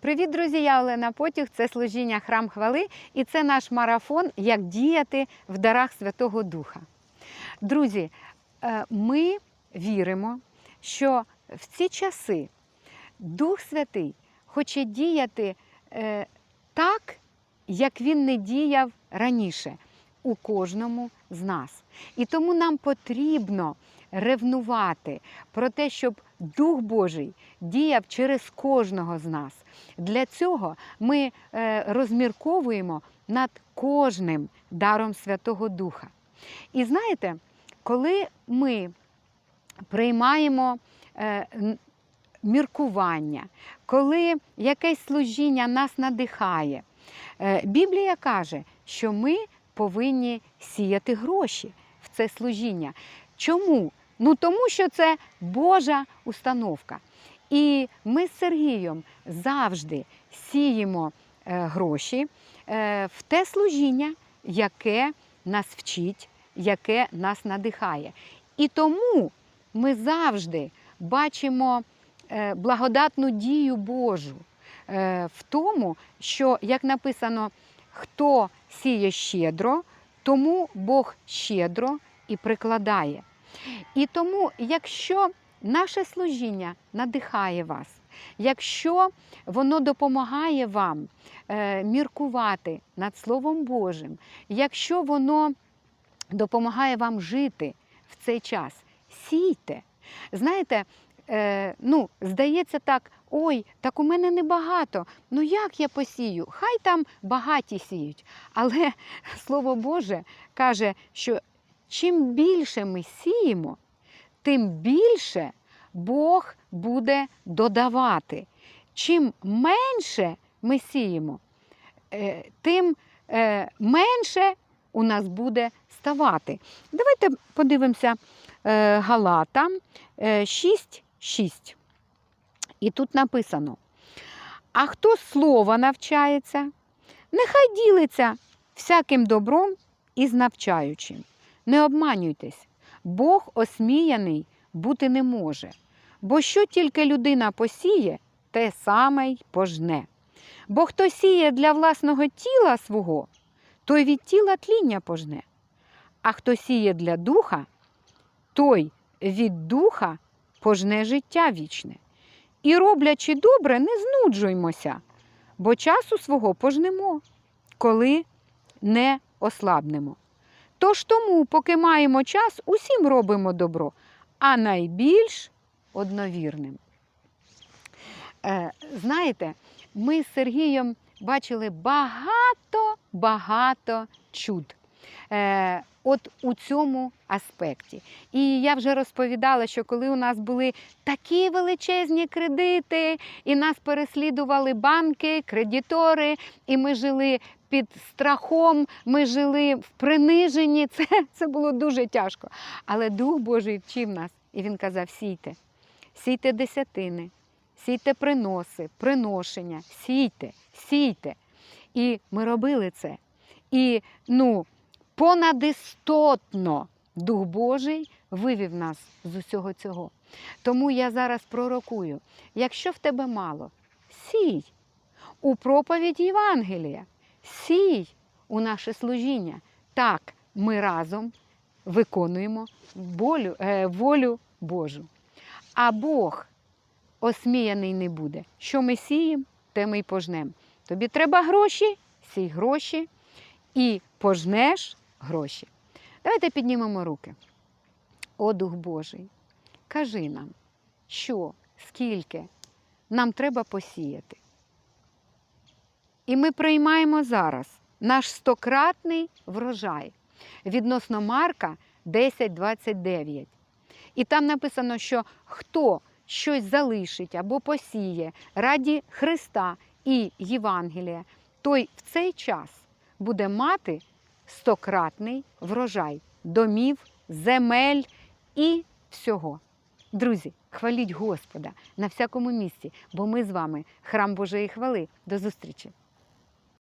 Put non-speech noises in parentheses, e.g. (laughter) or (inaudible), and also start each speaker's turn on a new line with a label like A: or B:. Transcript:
A: Привіт, друзі! Я Олена Потюх. Це служіння Храм Хвали, і це наш марафон Як діяти в дарах Святого Духа. Друзі, е, ми віримо, що в ці часи Дух Святий хоче діяти е, так, як він не діяв раніше у кожному з нас. І тому нам потрібно ревнувати про те, щоб Дух Божий діяв через кожного з нас. Для цього ми е, розмірковуємо над кожним даром Святого Духа. І знаєте, коли ми приймаємо е, міркування, коли якесь служіння нас надихає, е, Біблія каже, що ми повинні сіяти гроші в це служіння. Чому? Ну тому що це Божа установка. І ми з Сергієм завжди сіємо е, гроші е, в те служіння, яке нас вчить, яке нас надихає. І тому ми завжди бачимо е, благодатну дію Божу в тому, що, як написано, хто сіє щедро, тому Бог щедро і прикладає. І тому, якщо наше служіння надихає вас, якщо воно допомагає вам е, міркувати над Словом Божим, якщо воно допомагає вам жити в цей час, сійте. Знаєте, е, ну, здається так, ой, так у мене небагато. Ну як я посію? Хай там багаті сіють. Але (laughs) Слово Боже каже, що чим більше ми сіємо, тим більше Бог буде додавати. Чим менше ми сіємо, е, тим е, менше у нас буде ставати. Давайте подивимося е, Галата 6.6. І тут написано: а хто слова навчається, нехай ділиться всяким добром із навчаючим. Не обманюйтесь, Бог осміяний бути не може, бо що тільки людина посіє, те саме й пожне. Бо хто сіє для власного тіла свого, той від тіла тління пожне, а хто сіє для духа, той від духа пожне життя вічне. І роблячи добре, не знуджуймося, бо часу свого пожнемо, коли не ослабнемо. Тож тому, поки маємо час, усім робимо добро, а найбільш одновірним. Е, знаєте, ми з Сергієм бачили багато-багато чуд. Е, От у цьому аспекті. І я вже розповідала, що коли у нас були такі величезні кредити, і нас переслідували банки, кредитори, і ми жили під страхом, ми жили в приниженні. (laughs) Це, це було дуже тяжко. Але Дух Божий вчив нас, і він казав: сійте, сійте десятини, сійте приноси, приношення, сійте, сійте. І ми робили це. І ну, понадистотно Дух Божий вивів нас з усього цього. Тому я зараз пророкую: якщо в тебе мало, сій у проповідь Євангелія, сій у наше служіння. Так, ми разом виконуємо волю, е, волю Божу. А Бог осміяний не буде. Що ми сіємо, те ми й пожнемо. Тобі треба гроші, сій гроші і пожнеш гроші. Давайте піднімемо руки. О Дух Божий, кажи нам, що, скільки нам треба посіяти. І ми приймаємо зараз наш стократний врожай відносно Марка 10.29. І там написано, що хто щось залишить або посіє раді Христа і Євангелія, той в цей час буде мати стократний врожай домів, земель і всього. Друзі, хваліть Господа на всякому місці, бо ми з вами храм Божої хвали. До зустрічі!